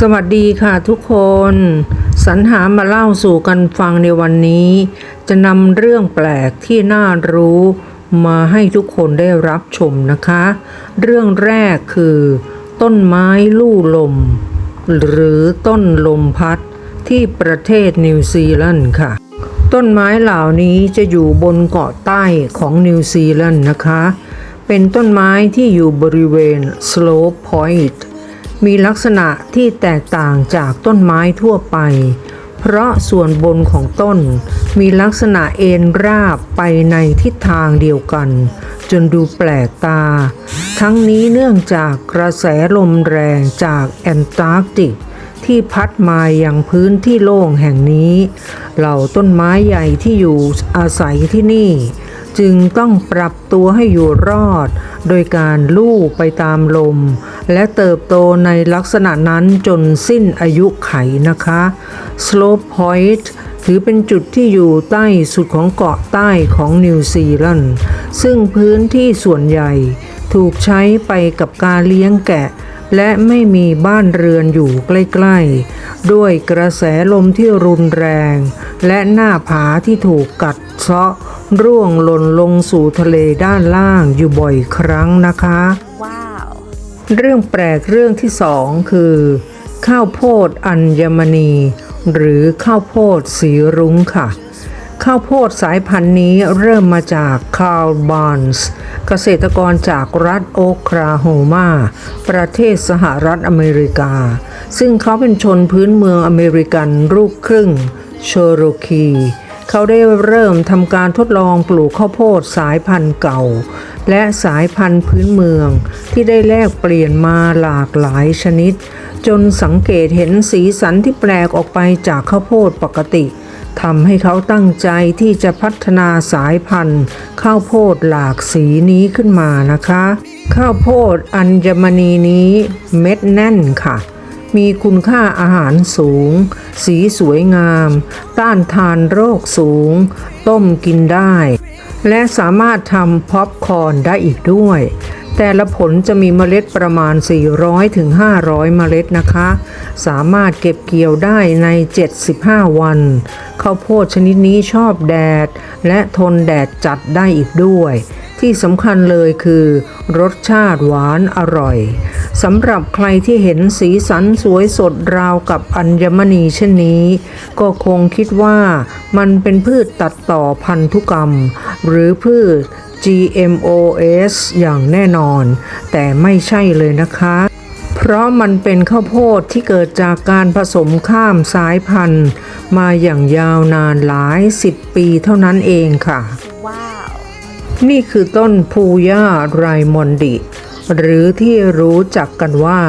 สวัสดีค่ะทุกคน สรรหามาเล่าสู่กันฟังในวันนี้ จะนำเรื่องแปลกที่น่ารู้มาให้ทุกคนได้รับชมนะคะ เรื่องแรกคือ ต้นไม้ลู่ลม หรือต้นลมพัดที่ประเทศนิวซีแลนด์ค่ะ ต้นไม้เหล่านี้จะอยู่บนเกาะใต้ของนิวซีแลนด์นะคะ เป็นต้นไม้ที่อยู่บริเวณ Slope Point มีลักษณะที่แตกต่างจากต้นไม้ทั่วไป เพราะส่วนบนของต้น มีลักษณะเอ็นราบไปในทิศทางเดียวกัน จนดูแปลกตา ทั้งนี้เนื่องจากกระแสลมแรงจากแอนตาร์กติกที่พัดมาอยังพื้นที่โล่งแห่งนี้ เหล่าต้นไม้ใหญ่ที่อยู่อาศัยที่นี่ จึงต้องปรับตัวให้อยู่รอด โดยการลู่ไปตามลม และเติบโตในลักษณะนั้นจนสิ้นอายุไขนะคะ Slope Point ถือเป็นจุดที่อยู่ใต้สุดของเกาะใต้ของนิวซีแลนด์ซึ่งพื้นที่ส่วนใหญ่ ถูกใช้ไปกับการเลี้ยงแกะ และไม่มีบ้านเรือนอยู่ใกล้ ๆ ด้วยกระแสลมที่รุนแรง และหน้าผาที่ถูกกัดเซาะ ร่วงหล่นลงสู่ทะเลด้านล่างอยู่บ่อยครั้งนะคะ Wow. เรื่องแปลกเรื่องที่สองคือ ข้าวโพดอัญมณี หรือข้าวโพดสีรุ้งค่ะ ข้าวโพดสายพันธุ์นี้เริ่มมาจากคาร์ลบอนส์เกษตรกรจากรัฐโอคลาโฮมา ประเทศสหรัฐอเมริกา ซึ่งเขาเป็นชนพื้นเมืองอเมริกันลูกครึ่งเชอโรคี เขาได้เริ่มทำการทดลองปลูกข้าวโพดสายพันธุ์เก่า และสายพันธุ์พื้นเมืองที่ได้แลกเปลี่ยนมาหลากหลายชนิด จนสังเกตเห็นสีสันที่แปลกออกไปจากข้าวโพดปกติทำให้เขาตั้งใจที่จะพัฒนาสายพันธุ์ ข้าวโพดหลากสีนี้ขึ้นมานะคะ ข้าวโพดอัญมณีนี้เม็ดแน่นค่ะ มีคุณค่าอาหารสูง สีสวยงาม ต้านทานโรคสูง ต้มกินได้ และสามารถทำพ็อปคอร์นได้อีกด้วย แต่ละผลจะมีเมล็ดประมาณ 400ถึงเมล็ดนะคะ สามารถเก็บเกี่ยวได้ใน 75 วัน ข้าวโพดชนิดนี้ชอบแดด และทนแดดจัดได้อีกด้วย ที่สำคัญเลยคือ รสชาติหวานอร่อยสำหรับใครที่เห็นสีสันสวยสดราวกับอัญมณีเช่นนี้ ก็คงคิดว่ามันเป็นพืชตัดต่อพันธุกรรม หรือพืช GMOS อย่างแน่นอน แต่ไม่ใช่เลยนะคะ เพราะมันเป็นข้าวโพดที่เกิดจากการผสมข้ามสายพันธุ์ มาอย่างยาวนานหลายสิบปีเท่านั้นเองค่ะ Wow. นี่คือต้นพูย่าไรมอนดิ หรือที่รู้จักกันว่า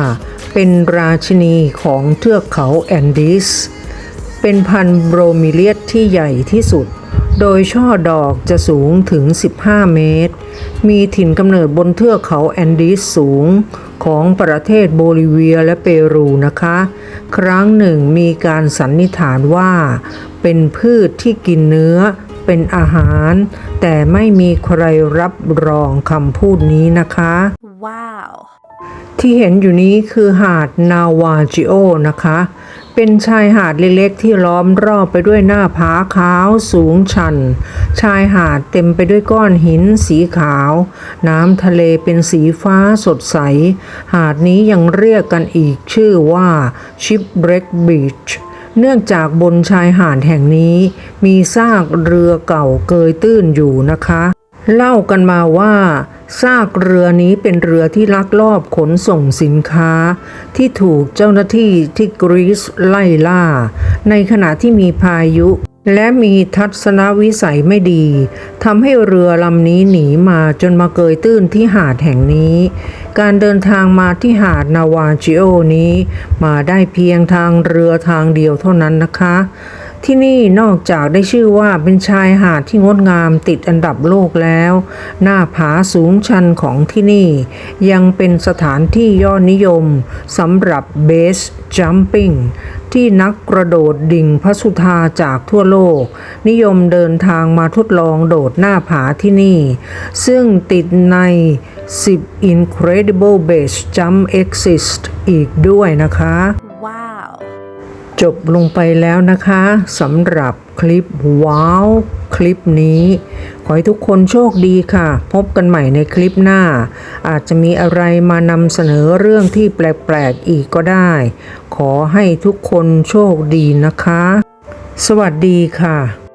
เป็นราชินีของเทือกเขาแอนดีสเป็นพันธุ์โบรมิเลียสที่ใหญ่ที่สุด โดยช่อดอกจะสูงถึง 15 เมตร มีถิ่นกำเนิดบนเทือกเขาแอนดีสสูงของประเทศโบลิเวียและเปรูนะคะ ครั้งหนึ่งมีการสันนิษฐานว่า เป็นพืชที่กินเนื้อ เป็นอาหาร แต่ไม่มีใครรับรองคำพูดนี้นะคะ Wow. ที่เห็นอยู่นี้คือหาดนาวาจิโอนะคะ เป็นชายหาดเล็กๆที่ล้อมรอบไปด้วยหน้าผาขาวสูงชัน ชายหาดเต็มไปด้วยก้อนหินสีขาว น้ำทะเลเป็นสีฟ้าสดใส หาดนี้ยังเรียกกันอีกชื่อว่า Shipwreck Beach เเนื่องจากบนชายหาดแห่งนี้ มีซากเรือเก่าเกยตื้นอยู่นะคะ เล่ากันมาว่าซากเรือนี้เป็นเรือที่ลักลอบขนส่งสินค้า ที่ถูกเจ้าหน้าที่ที่กรีซไล่ล่า ในขณะที่มีพายุ และมีทัศนวิสัยไม่ดีทำให้เรือลำนี้หนีมาจนมาเกยตื้นที่หาดแห่งนี้ การเดินทางมาที่หาดนาวาจิโอนี้ มาได้เพียงทางเรือทางเดียวเท่านั้นนะคะ ที่นี่นอกจากได้ชื่อว่าเป็นชายหาดที่งดงามติดอันดับโลกแล้ว หน้าผาสูงชันของที่นี่ ยังเป็นสถานที่ยอดนิยมสำหรับเบสจัมปิ้ง ที่นักกระโดดดิ่งพระสุธาจากทั่วโลก นิยมเดินทางมาทดลองโดดหน้าผาที่นี่ ซึ่งติดใน 10 Incredible Base Jump Exist อีกด้วยนะคะ Wow. จบลงไปแล้วนะคะสำหรับคลิปว้าว คลิปนี้ ขอให้ทุกคนโชคดีค่ะ พบกันใหม่ในคลิปหน้า อาจจะมีอะไรมานำเสนอเรื่องที่แปลกๆอีกก็ได้ ขอให้ทุกคนโชคดีนะคะ สวัสดีค่ะ